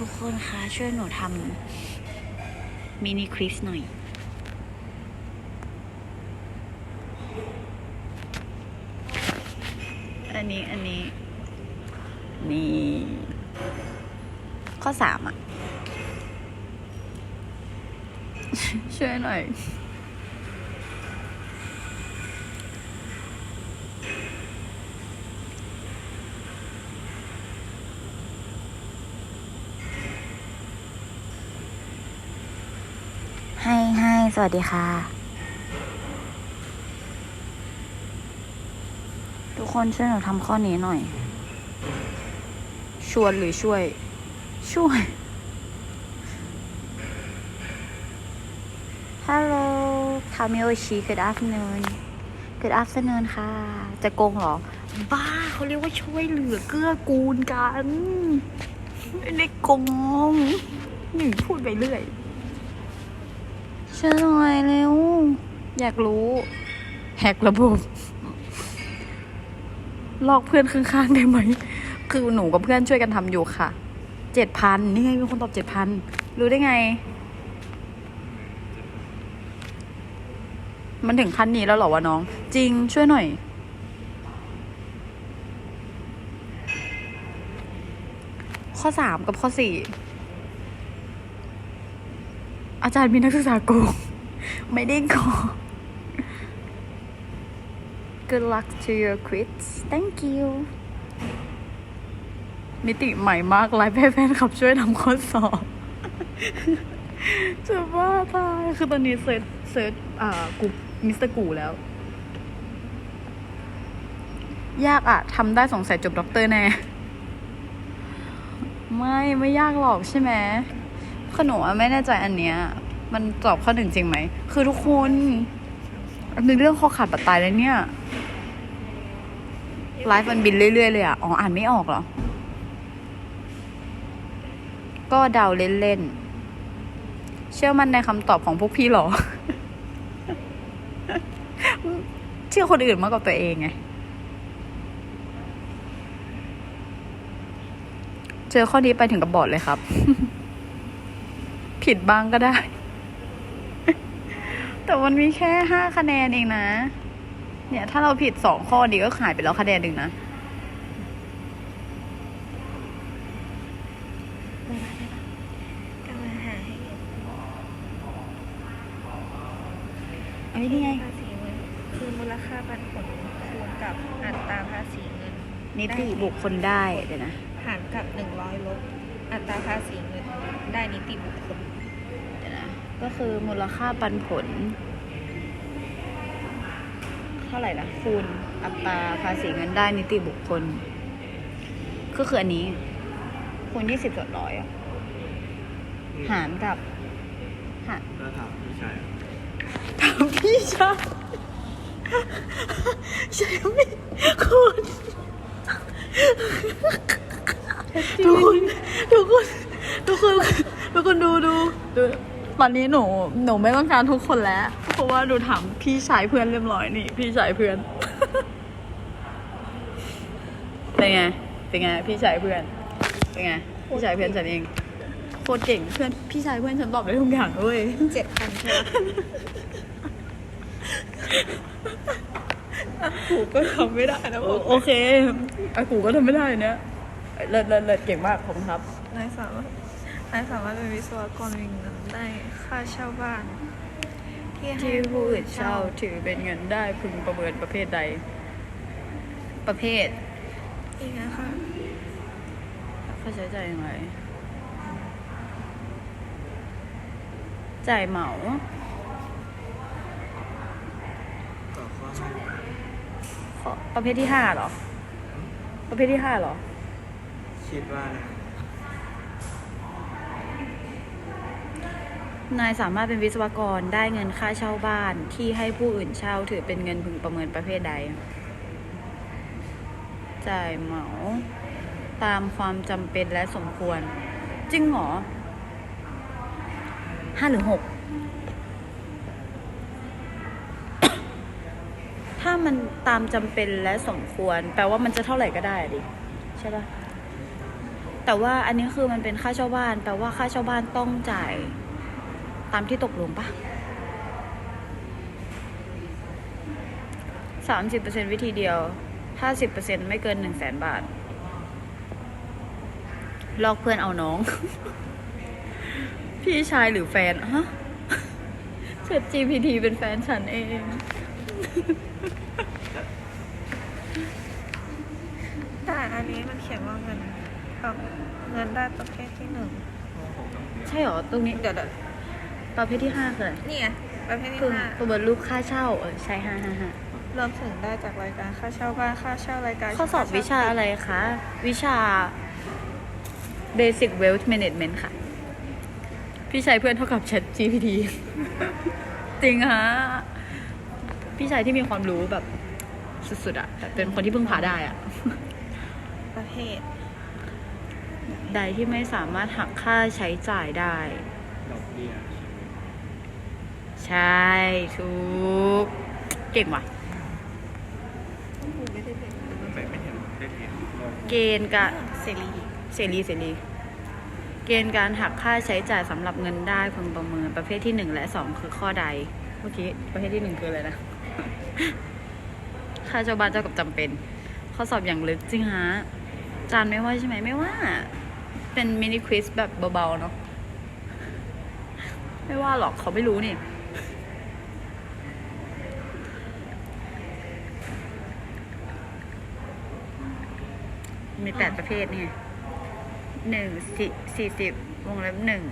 ทุกคนคะช่วยหนูทำมินิคริสหน่อยอันนี้อันนี้ นี่ ข้อสามอะ ช่วยหน่อย ให้ให้ สวัสดีค่ะ ทุกคนช่วยหนูทำข้อนี้หน่อย ชวนหรือช่วย ช่วย Hello คาเมโอชิ Good afternoon Good afternoon ค่ะ จะโกงเหรอ บ้าเขาเรียกว่าช่วยเหลือเกื้อกูลกัน ไม่ได้โกงหนี่พูดไปเรื่อย ช่วยหน่อยเร็ว อยากรู้ แฮกระบบ ลอกเพื่อนข้างๆได้ไหม คือหนูกับเพื่อนช่วยกันทำอยู่ค่ะ เจ็ดพันนี่ไงมีคนตอบเจ็ดพัน รู้ได้ไง มันถึงขั้นนี้แล้วเหรอวะน้อง จริงช่วยหน่อย ข้อสามกับข้อสี่ อาจารย์มีนักศึกษาโกงไม่ได้โกง Good luck to your quiz thank you มิติใหม่มากไลฟ์ให้แฟนคลับช่วยทำข้อสอบจะบ้าตายคือตอนนี้เซิร์ชเซิร์ชอ่ากูมิสเตอร์กูแล้ว ยากอะทำได้สงสัยจบด็อกเตอร์แน่ ไม่ ไม่ยากหรอกใช่ไหม คือหนูอะไม่แน่ใจอันเนี้ย มันตอบข้อหนึ่งจริงไหม คือทุกคนอันนี้เรื่องข้อขาดปัดตายแล้วเนี่ยไลฟ์มันบินเรื่อยๆเลยอะ อ๋อ อ่านไม่ออกเหรอ ก็เดาเล่นๆ เชื่อมั่นในคำตอบของพวกพี่หรอ เชื่อคนอื่นมากกว่าตัวเองไง เจอข้อนี้ไปถึงกับบอดเลยครับ ผิดบ้างก็ได้ แต่มันมีแค่ห้าคะแนนเองนะ เนี่ย ถ้าเราผิดสองข้อนี้ก็หายไปแล้วคะแนนหนึ่งนะกำลังหาให้อันนี้นี่ไง ภาษีเงินคือมูลค่าปันผลคูณกับอัตราภาษีเงินนิติบุคคลได้เดี๋ยวนะ หารกับ100ลบอัตราภาษีเงินได้นิติบุคคลเดี๋ยวนะ ก็คือมูลค่าปันผล เท่าไหร่นะคูณอัตราภาษีเงินได้นิติบุคคล ก็คืออันนี้คูณยี่สิบส่วนร้อยอะหารกับหารก็ถามพี่ชายถามพี่ชายใช่ไหมคุณทุกคนทุกคนทุกคนทุกคนดูดูดู ตอนนี้หนูหนูไม่ต้องการทุกคนแล้ว เพราะว่าหนูถามพี่ชายเพื่อนเรียบร้อยนี่ พี่ชายเพื่อน เป็นไง เป็นไง พี่ชายเพื่อน เป็นไง พี่ชายเพื่อนฉันเอง โคตรเก่งเพื่อนพี่ชายเพื่อนฉันตอบได้ทุกอย่างเลยเจ็ดพันใช่ไหมกูก็ทำไม่ได้นะโอโอเคอากูก็ทำไม่ได้เนี่ยเลิศเลิศเลิศเก่งมากผมครับนายสามารถ นายสามารถเป็นวิศวกรมีเงินได้ค่าเช่าบ้าน ที่ให้ที่ผู้อื่นเช่า ถือเป็นเงินได้พึงประเมินประเภทใด ประเภทอีกนะคะค่าใช้จ่ายอย่างไรจ่ายเหมา ต่อข้อห้าขอประเภทที่ห้าเหรอ ประเภทที่ห้าเหรอ คิดว่านะ นายสามารถเป็นวิศวกรได้เงินค่าเช่าบ้านที่ให้ผู้อื่นเช่าถือเป็นเงินพึงประเมินประเภทใด จ่ายเหมาตามความจำเป็นและสมควร จริงเหรอห้าหรือหกถ้ามันตามจำเป็นและสมควร แปลว่ามันจะเท่าไหร่ก็ได้ดิ ใช่ปะแต่ว่าอันนี้คือมันเป็นค่าเช่าบ้าน แปลว่าค่าเช่าบ้านต้องจ่าย ตามที่ตกลงปะสามสิบเปอร์เซ็นวิธีเดียวห้าสิบเปอร์เซ็นไม่เกินหนึ่งแสนบาท ลอกเพื่อนเอาน้อง พี่ชายหรือแฟนฮะเชิด GPT เป็นแฟนฉันเอง แต่อันนี้มันเขียนว่าเงินแบบเงินได้ประเภทที่หนึ่ง ใช่เหรอ ตรงนี้ เดี๋ยวเดี๋ยว ประเภทที่ห้าคืออะไรนี่ไงประเภทที่คือห้าตัวเบอร์รูปค่าเช่าเออใช่ห้าห้าห้ารวมถึงได้จากรายการค่าเช่าบ้านค่าเช่ารายการข้อสอบวิชาอะไรคะ วิชา Basic Wealth Management ค่ะ พี่ชายเพื่อนเท่ากับ Chat GPT จริงฮะ พี่ชายที่มีความรู้แบบสุดๆอะแต่เป็นคนที่พึ่งพาได้อะประเภทใดที่ไม่สามารถหักค่าใช้จ่ายได้ ดอกเบี้ย ใช่ถูกเก่งว่ะไม่ได้เป็นแต่ไม่เห็นได้เห็นลงเกณฑ์การเสรีเสรีเสรีเกณฑ์การหักค่าใช้จ่ายสำหรับเงินได้พึงประเมินประเภทที่หนึ่งและสองคือข้อใด เมื่อกี้ประเภทที่หนึ่งคืออะไรนะ ค่าเจ้าบ้านเจ้ากับจำเป็น ข้อสอบอย่างลึกจริงฮะจานไม่ว่าใช่ไหมไม่ว่า เป็นมินิควิสแบบเบาๆเนาะไม่ว่าหรอกเขาไม่รู้นี่ มีแปดประเภทนี่ไงหนึ่งสี่สี่สิบวงเล็บหนึ่ง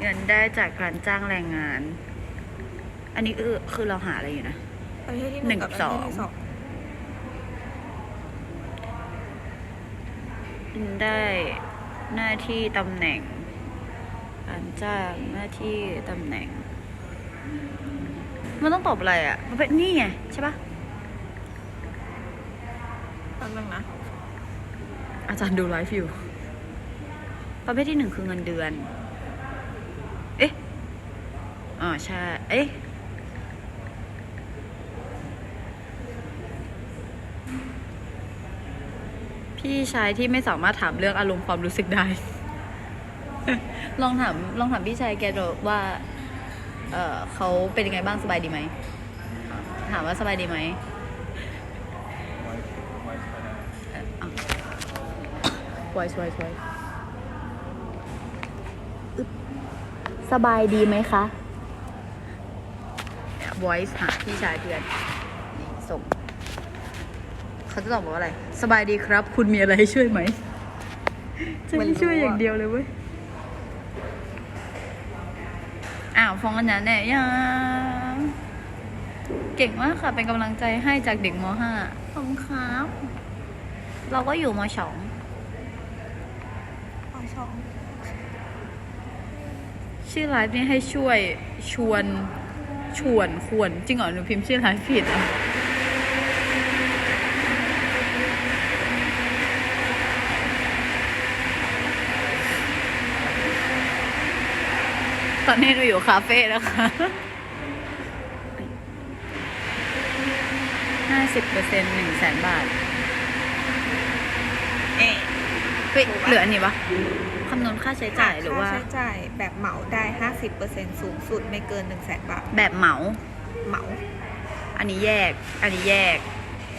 เงินได้จากการจ้างแรงงาน อันนี้คือคือเราหาอะไรอยู่นะประเภทที่หหนึ่นึ่งงกักับบสสอองงได้หน้าที่ตำแหน่งการจ้างหน้าที่ตำแหน่ง มันต้องตอบอะไรอะ่ะมันเป็นนี่ไงใช่ปะแป๊บนึงนะ อาจารย์ดูไลฟ์อยู่ ประเภทที่หนึ่งคือเงินเดือน เอ๊ะ อ๋อใช่ เอ๊ะพี่ชายที่ไม่สามารถถามเรื่องอารมณ์ความรู้สึกได้ ลองถามลองถามพี่ชายแกดูว่า เออเขาเป็นยังไงบ้างสบายดีไหม ถามว่าสบายดีไหม ไว้ช่วยช่วยอึ๊บสบายดีไหมคะ voice หาพี่ชายเพื่อนนี่ส่งเขาจะตอบว่าอะไร สบายดีครับ คุณมีอะไรให้ช่วยไหมจะให้ช่วยอย่างเดียวเลยเว้ย อ้าวฟองอันนั้นเนี่ยยังเก่งมากค่ะ เป็นกำลังใจให้จากเด็กม .5 ขอบคุณครับ เราก็อยู่ม .2 เอาสอง ชื่อไลฟ์นี่ให้ช่วยชวนชวนควรจริงเหรอหนูพิมพ์ชื่อไลฟ์ผิดเหรอะตอนนี้หนูอยู่คาเฟ่แล้วค่ะห้าสิบเปอร์เซ็นต์หนึ่งแสนบาท เอ๊ะ เฮ้ยเหลืออันนี้ปะคำนวณค่าใช้จ่ายหรือว่า ค่าใช้จ่ายแบบเหมาได้ห้าสิบเปอร์เซ็นสูงสุดไม่เกินหนึ่งแสนบาทแบบเหมา เหมาอันนี้แยก อันนี้แยก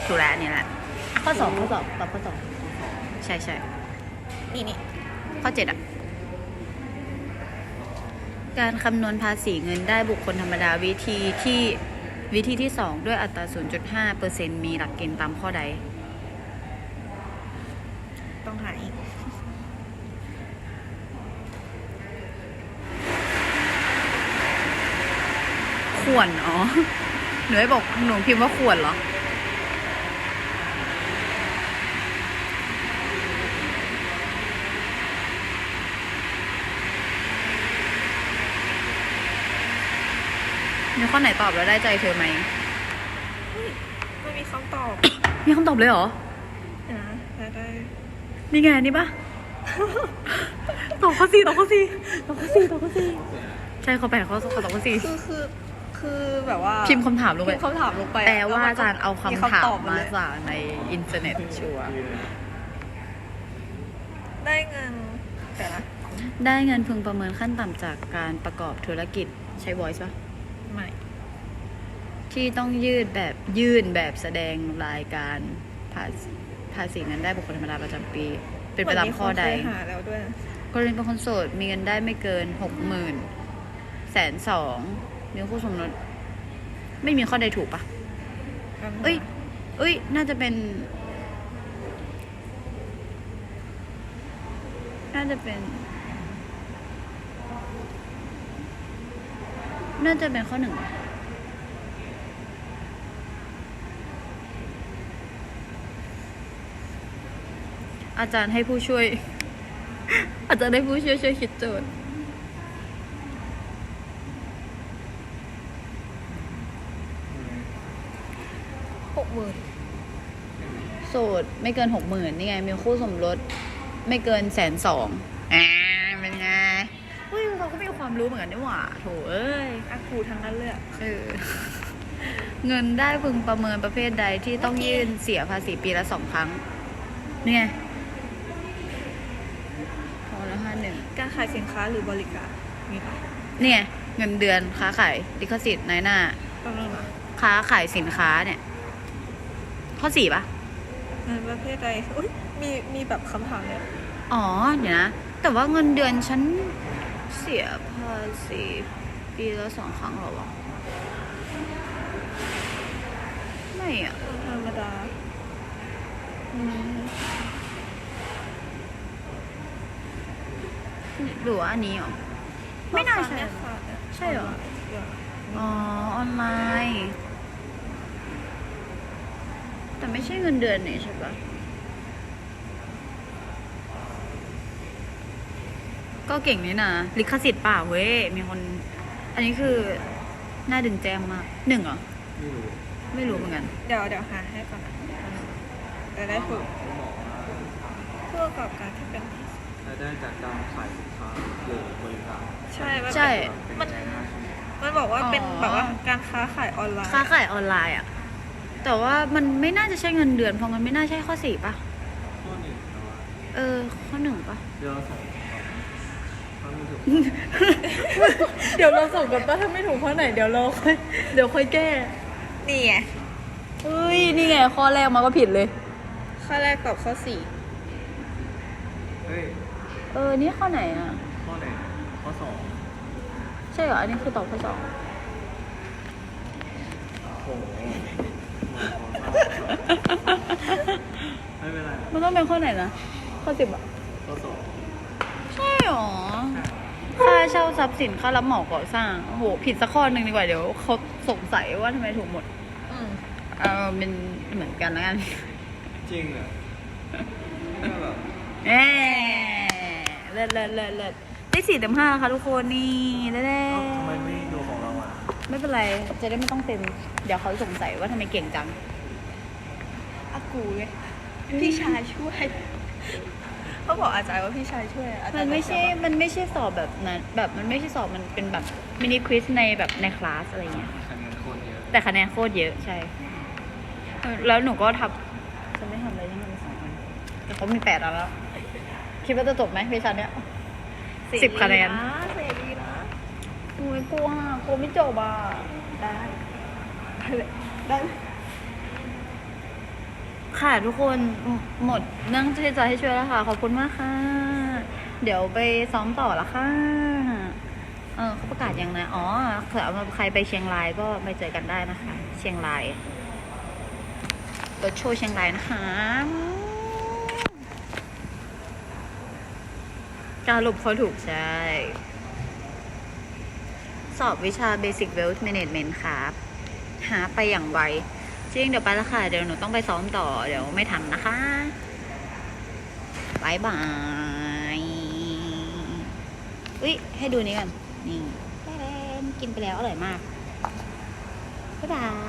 ถูกแล้วอันนี้แหละข้อสอบข้อสอบตอบข้อสอบใช่ใช่นี่นี่ข้อเจ็ดอะ การคำนวณภาษีเงินได้บุคคลธรรมดาวิธีที่วิธีที่สองด้วยอัตรา 0.5เปอร์เซ็นมีหลักเกณฑ์ตามข้อใด ต้องหาอีกควรอ๋อ หนูให้บอกหนูพิมพ์ว่าควรเหรอ มีข้อไหนตอบแล้วได้ใจเธอไหม ไม่มีคำตอบ มีคำตอบเลยเหรอ นะแต่ได้ นี่ไงนี่ปะตอบข้อสี่ตอบข้อสี่ตอบข้อสี่ตอบข้อสี่ใช่เขาแปลข้อตอบข้อสี่คือคือคือแบบว่าพิมพ์คำถามลงไปพิมพ์คำถามลงไปแปลว่าอาจารย์เอาคำถามตอบมาเลยจากในอินเทอร์เน็ตชัวร์ได้เงินแต่ละได้เงินพึงประเมินขั้นต่ำจากการประกอบธุรกิจใช้ voice ปะไม่ ที่ต้องยืดแบบยื่นแบบแสดงรายการภาษี ภาษีเงินได้บุคคลธรรมดาประจำปี เป็นไปตามข้อใดเหมืนมีคนเคยหาแล้วด้วยนะกรณีเป็นคนโสดมีเงินได้ไม่เกินหกหมื่นแสนสองมีคู่สมรสไม่มีข้อใดถูกปะแป๊บนึงนะเอ้ยเอ้ย น่าจะเป็น น่าจะเป็น น่าจะเป็นข้อหนึ่ง อาจารย์ให้ผู้ช่วย อาจารย์ให้ผู้ช่วยช่วยคิดโจทย์หกหมื่นโสดไม่เกินหกหมื่นนี่ไง มีคู่สมรสไม่เกินแสนสองอ่าเป็นไงเฮ้ยเราก็มีความรู้เหมือนกันนี่หว่าโถเอ้ยอากูทั้งนั้นเลยอะเออเงินได้พึงประเมินประเภทใดที่ต้องยื่นเสียภาษีปีละสองครั้งนี่ไงพอแล้วห้าหนึ่ง การขายสินค้าหรือบริการมีปะนี่ไงเงินเดือนค้าขายลิขสิทธิ์นายหน้า แป๊บนึงนะค้าขายสินค้าเนี่ย ข้อสี่ปะในประเภทใดอุ้ยมีมีแบบคำถามเนี่ยอ๋อ เดี๋ยวนะ แต่ว่าเงินเดือนฉันเสียภาษีปีละสองครั้งเหรอวะไม่อะ ธรรมดาอืม หรือว่าอันนี้เหรอ ไม่น่าใช่พ่อค้แม่ค้าเนี่ยใช่เหรอเดี๋ยวอ๋อ ออนไลน์ แต่ไม่ใช่เงินเดือนนี่ใช่ปะก็เก่งนี่นะลิขสิทธิ์เปล่าเว้ย มีคน อันนี้คือ น่าดึงแจมมากหนึ่งเหรอ ไม่รู้ ไม่รู้เหมือนกัน เดี๋ยวเดี๋ยวหาให้ก่อนนะจะได้ถูกเขาบอกว่าผู้ประกอบการที่เป็น รายได้จากการขายสินค้าหรือบริการใช่มันใช่ มัน เป็นรายได้ใช่ไหมมันบอกว่าเป็นอ๋อ แบบว่าการค้าขายออนไลน์ค้าขายออนไลน์อะแต่ว่ามันไม่น่าจะใช่เงินเดือนเพราะมันไม่น่าใช่ข้อสี่ปะข้อหนึ่งแต่ว่าเออ ข้อหนึ่งปะ เดือนละสองถ้าไม่ถูกเดี๋ยวเราส่งกันปะถ้าไม่ถูกข้อไหนเดี๋ยวเราค่อยเดี๋ยวค่อยแก้นี่ไงเฮ้ยนี่ไงข้อแรกมาก็ผิดเลย ข้อแรกตอบข้อสี่เฮ้ย เออ นี่ข้อไหนอะ ข้อไหนข้อสองใช่เหรอ อันนี้คือตอบข้อสองโอ้โหไม่เป็นไรมันต้องเป็นข้อไหนนะ ข้อสิบอะ ข้อสองใช่เหรอ ค่าเช่าทรัพย์สินค่ารับเหมาก่อสร้าง โอ้โห ผิดสักข้อหนึ่งดีกว่า เดี๋ยวเขาสงสัยว่าทำไมถูกหมด อืมเออเป็นเหมือนกันแล้วกัน จริงเหรอนี่ก็แบบ เอ๊ เลิศเลิศเลิศเลิศได้สี่เต็มห้าค่ะทุกคนนี่เด้เอ้าทำไมไม่ดูของเราอะไม่เป็นไร จะได้ไม่ต้องเต็ม เดี๋ยวเขาสงสัยว่าทำไมเก่งจังอากูไงพี่ชายช่วยเขาบอกอาจารย์ว่าพี่ชายช่วยอาจารย์มันไม่ใช่ มันไม่ใช่สอบแบบนั้นแบบมันไม่ใช่สอบมันเป็นแบบมินิควิสในแบบในคลาสอะไรเงี้ย คะแนนโคตรเยอะแต่คะแนนโคตรเยอะใช่ แล้วหนูก็ทำจะไม่ทำอะไรที่มันสองอันแต่เขามีแปดอันแล้ว คิดว่าจะจบไหมวิชาเนี้ย สิบคะแนน เสรีนะโอ้ยกลัวอะกลัวไม่จบอะ ได้ได้ ค่ะทุกคนหมหมดเรื่องที่จะให้ช่วยแล้วค่ะ ขอบคุณมากค่ะ เดี๋ยวไปซ้อมต่อละค่ะ เออเขาประกาศยังนะ อ๋อเผื่อใครไปเชียงรายก็ไปเจอกันได้นะคะ เชียงรายรถโชว์เชียงรายนะคะ การลบเขาถูกใช่ สอบวิชา Basic Wealth Management ครับ หาไปอย่างไวจริงเดี๋ยวไปแล้วค่ะ เดี๋ยวหนูต้องไปซ้อมต่อ เดี๋ยวไม่ทันนะคะบายบายอุ้ยให้ดูนี้กัน นี่แป้นกินไปแล้วอร่อยมาก บ๊ายบาย